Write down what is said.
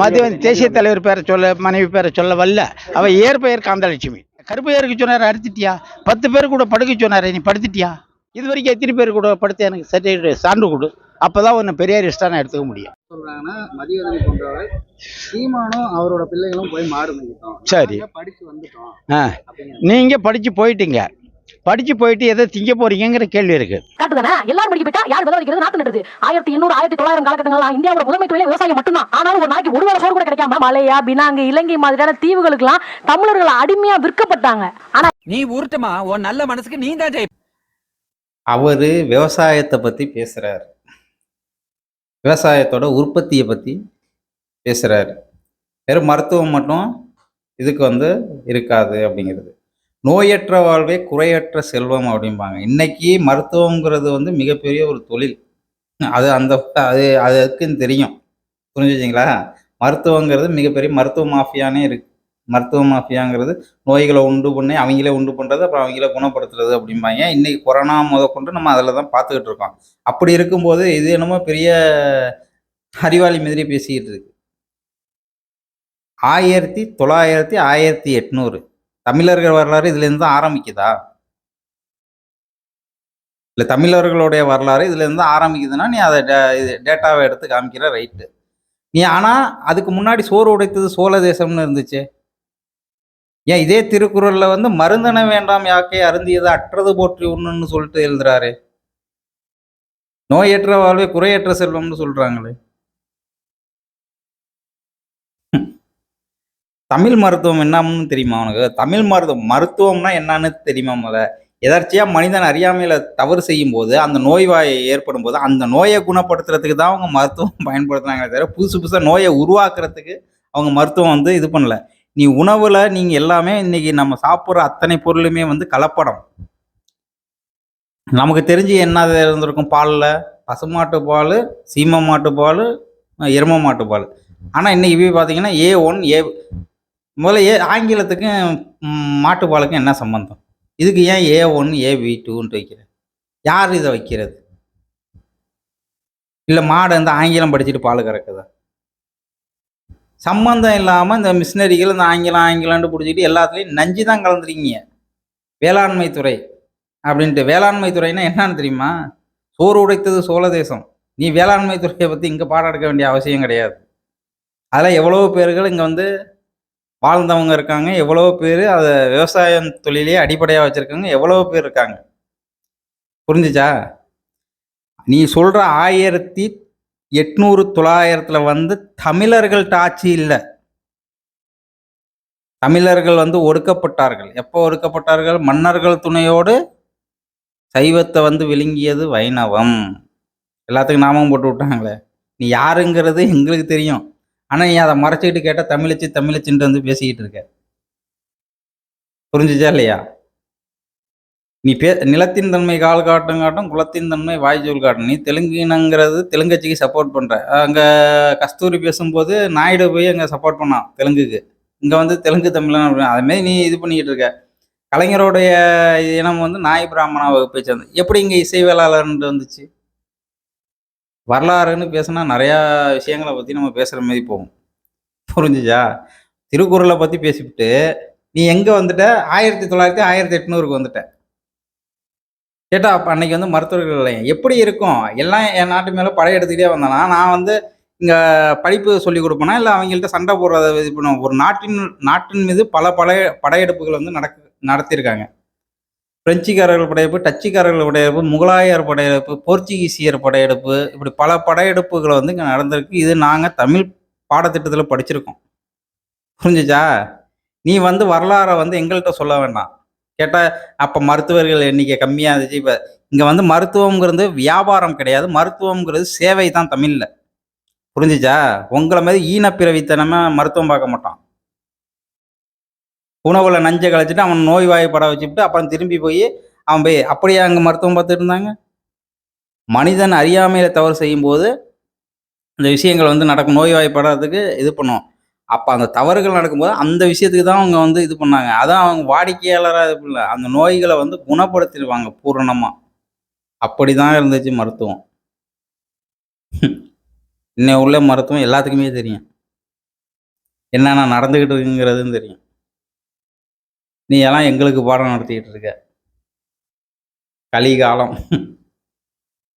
மதியம் தேசிய தலைவர் பேரை சொல்ல மனைவி பேரை சொல்ல வரல. அவ இயற்பெயர் காந்தலட்சுமி. கருப்பையருக்கு சொன்னார் அறுத்துட்டியா? பத்து பேர் கூட படுக்க சொன்னாரு நீ படுத்துட்டியா? இது வரைக்கும் எத்தனை பேர் கூட படுத்து எனக்கு சர்டிஃபிகேட் சான்று கொடு. அப்பதான் உன்னை பெரியாரிஸ்டா நான் எடுத்துக்க முடியும். போன்றவர் சீமானும் அவரோட பிள்ளைகளும் போய் மேய்க்கிட்டோம் சரி. படிச்சு வந்துட்டோம். ஆ. அப்படிங்கிற நீங்க படிச்சு போயிட்டீங்க. படிச்சு போயிட்டு எதை திங்க போறீங்கங்கிற கேள்வி இருக்கு. கரெக்ட் எல்லாரும் படிக்க போயிட்டா யார் விதை வைக்கிறது நாட்டு நடுது ஆயிரத்தி எண்ணூறு ஆயிரத்தி தொள்ளாயிரம் காலகட்டங்கள்லாம் இந்தியாவோட முதன்மை தொழிலே விவசாயம் மட்டும்தான். ஆனாலும் ஒரு நாளைக்கு ஒரு வேளை சோறு கூட கிடைக்காம மலையா பினாங்கு இலங்கை மாதிரியான தீவுகளுக்கெல்லாம் தமிழர்கள் அடிமையா விற்கப்பட்டாங்க. ஆனா நீ உருட்டுமா? உன் நல்ல மனசுக்கு நீ தான் அவர் விவசாயத்தை பற்றி பேசுகிறார் விவசாயத்தோட உற்பத்தியை பற்றி பேசுகிறாரு வெறும் மருத்துவம் மட்டும் இதுக்கு வந்து இருக்காது அப்படிங்கிறது. நோயற்ற வாழ்வே குறையற்ற செல்வம் அப்படிம்பாங்க. இன்னைக்கு மருத்துவங்கிறது வந்து மிகப்பெரிய ஒரு தொழில். அது அந்த அது அதுக்குன்னு தெரியும். புரிஞ்சுச்சிங்களா மருத்துவங்கிறது மிகப்பெரிய மருத்துவ மாஃபியானே இருக்கு. மருத்துவ மாஃபியாங்கிறது நோய்களை உண்டு பண்ணி அவங்களே உண்டு பண்ணுறது அப்புறம் அவங்களே குணப்படுத்துறது அப்படிம்பாங்க. இன்னைக்கு கொரோனா முத கொண்டு நம்ம அதில் தான் பார்த்துக்கிட்டு இருக்கோம். அப்படி இருக்கும்போது இது என்னமோ பெரிய அறிவாளி மாதிரி பேசிக்கிட்டு இருக்கு. ஆயிரத்தி தொள்ளாயிரத்தி ஆயிரத்தி எட்நூறு. தமிழர்கள் வரலாறு இதுலேருந்து தான் ஆரம்பிக்குதா? இல்லை தமிழர்களுடைய வரலாறு இதுலேருந்து தான் ஆரம்பிக்குதுன்னா நீ அதை டே- இது டேட்டாவை எடுத்து காமிக்கிற ரைட்டு. நீ ஆனால் அதுக்கு முன்னாடி சோறு உடைத்தது சோழ தேசம்னு இருந்துச்சு. ஏன் இதே திருக்குறளில் வந்து மருந்தன வேண்டாம் யாக்கை அருந்தியது அற்றது போற்றி ஒன்றுன்னு சொல்லிட்டு எழுதுறாரு. நோயற்ற வாழ்வே குறையற்ற செல்வம்னு சொல்கிறாங்களே தமிழ் மருத்துவம் என்னன்னு தெரியுமா உனக்கு? தமிழ் மருத்துவம் மருத்துவம்னா என்னன்னு தெரியுமா முதல்ல? எதர்ச்சியா மனிதன் அறியாமையில தவறு செய்யும் போது அந்த நோய் வாய் ஏற்படும் போது அந்த நோயை குணப்படுத்துறதுக்கு தான் அவங்க மருத்துவம் பயன்படுத்துனாங்களே தவிர புதுசு புதுசாக நோயை உருவாக்குறதுக்கு அவங்க மருத்துவம் வந்து இது பண்ணல. நீ உணவுல நீங்க எல்லாமே இன்னைக்கு நம்ம சாப்பிட்ற அத்தனை பொருளுமே வந்து கலப்படம். நமக்கு தெரிஞ்சு என்ன இருந்திருக்கும்? பாலில். பசுமாட்டு பால் சீம மாட்டு பால் எரும மாட்டு பால். ஆனால் இன்னைக்கு போய் பார்த்தீங்கன்னா ஏ ஒன் ஏ முதல்ல ஏ ஆங்கிலத்துக்கும் மாட்டுப்பாலுக்கும் என்ன சம்பந்தம்? இதுக்கு ஏன் ஏ ஒன் ஏ வி டூன்ட்டு வைக்கிறேன்? யார் இதை வைக்கிறது? இல்லை மாடு வந்து ஆங்கிலம் படிச்சுட்டு பால் கறக்குதா? சம்பந்தம் இல்லாமல் இந்த மிஷினரிகள் இந்த ஆங்கிலம் ஆங்கிலம்னு பிடிச்சிட்டு எல்லாத்துலேயும் நஞ்சு தான் கலந்துருக்கீங்க. வேளாண்மை துறை அப்படின்ட்டு. வேளாண்மை துறைனா என்னன்னு தெரியுமா? சோறு உடைத்தது சோழ தேசம். நீ வேளாண்மை துறையை பற்றி இங்கே பாடம் எடுக்க வேண்டிய அவசியம் கிடையாது. அதில் எவ்வளோ பேர்கள் இங்கே வந்து வாழ்ந்தவங்க இருக்காங்க. எவ்வளோ பேர் அதை விவசாயம் தொழிலே அடிப்படையாக வச்சுருக்காங்க எவ்வளோ பேர் இருக்காங்க. புரிஞ்சுச்சா? நீ சொல்கிற ஆயிரத்தி எட்நூறு தொள்ளாயிரத்தில் வந்து தமிழர்கள் ஆட்சி இல்லை. தமிழர்கள் வந்து ஒடுக்கப்பட்டார்கள். எப்போ ஒடுக்கப்பட்டார்கள்? மன்னர்கள் துணையோடு சைவத்தை வந்து விழுங்கியது வைணவம். எல்லாத்துக்கும் நாமம் போட்டு விட்டாங்களே. நீ யாருங்கிறது எங்களுக்கு தெரியும். ஆனால் நீ அதை மறைச்சிக்கிட்டு கேட்டால் தமிழச்சி தமிழச்சுன்ட்டு வந்து பேசிக்கிட்டு இருக்க. புரிஞ்சுச்சா இல்லையா? நீ பே நிலத்தின் தன்மை கால் காட்டும் காட்டும் குலத்தின் தன்மை வாய்ச்சொல் காட்டும். நீ தெலுங்கினங்கிறது தெலுங்கச்சிக்கு சப்போர்ட் பண்ணுற அங்கே கஸ்தூரி பேசும்போது நாயுடு போய் அங்கே சப்போர்ட் பண்ணான் தெலுங்குக்கு. இங்கே வந்து தெலுங்கு தமிழன் அப்படின்னு அதுமாரி நீ இது பண்ணிக்கிட்டு இருக்க. கலைஞருடைய இனம் வந்து நாய் பிராமணா வகுப்பை சேர்ந்து எப்படி இங்கே இசை வேளாளர்ன்ட்டு வந்துச்சு? வரலாறுன்னு பேசினா நிறையா விஷயங்களை பற்றி நம்ம பேசுகிற மாதிரி போகும். புரிஞ்சுச்சா? திருக்குறளை பற்றி பேசிவிட்டு நீ எங்கே வந்துட்ட? ஆயிரத்தி தொள்ளாயிரத்தி ஆயிரத்தி எட்நூறுக்கு வந்துட்ட. கேட்டா அப்போ அன்னைக்கு வந்து மருத்துவர்கள் நிலையம் எப்படி இருக்கும்? எல்லாம் என் நாட்டு மேலே படையெடுத்துக்கிட்டே வந்தேன்னா நான் வந்து இங்கே படிப்பு சொல்லி கொடுப்பேனா? இல்லை அவங்கள்ட்ட சண்டை போடுறத இது பண்ணுவோம் ஒரு நாட்டின் நாட்டின் மீது பல பல படையெடுப்புகள் வந்து நடக்கு நடத்தியிருக்காங்க. பிரெஞ்சுக்காரர்கள் படையெடுப்பு டச்சுக்காரர்கள் படையெடுப்பு முகலாயர் படையெடுப்பு போர்ச்சுகீசியர் படையெடுப்பு இப்படி பல படையெடுப்புகள் வந்து இங்கே நடந்திருக்கு. இது நாங்கள் தமிழ் பாடத்திட்டத்தில் படிச்சிருக்கோம். புரிஞ்சுச்சா? நீ வந்து வரலாறை வந்து எங்கள்கிட்ட சொல்ல வேண்டாம். கேட்டால் அப்போ மருத்துவர்கள் எண்ணிக்கை கம்மியாக இருந்துச்சு. இப்போ இங்கே வந்து மருத்துவங்கிறது வியாபாரம் கிடையாது. மருத்துவங்கிறது சேவை தான் தமிழில். புரிஞ்சுச்சா? உங்களை மாதிரி ஈனப்பிறவித்தனமாக மருத்துவம் பார்க்க மாட்டான் உணவுல நஞ்சை கழிச்சிட்டு அவன் நோய் வாய்ப்பட வச்சுட்டு அப்புறம் திரும்பி போய் அவன் போய் அப்படியே அங்கே மருத்துவம் பார்த்துட்டு இருந்தாங்க. மனிதன் அறியாமையில தவறு செய்யும்போது இந்த விஷயங்கள் வந்து நடக்கும். நோய்வாய்ப்படாததுக்கு இது பண்ணும். அப்போ அந்த தவறுகள் நடக்கும்போது அந்த விஷயத்துக்கு தான் அவங்க வந்து இது பண்ணாங்க. அதான் அவங்க வாடிக்கையாளராக இது அந்த நோய்களை வந்து குணப்படுத்திடுவாங்க பூரணமாக அப்படி தான் இருந்துச்சு மருத்துவம். இன்னும் உள்ள மருத்துவம் எல்லாத்துக்குமே தெரியும். என்னென்ன நடந்துக்கிட்டு இருக்குங்கிறதுன்னு தெரியும். நீ எல்லாம் எங்களுக்கு பாடம் நடத்திக்கிட்டு இருக்க. கலிகாலம்.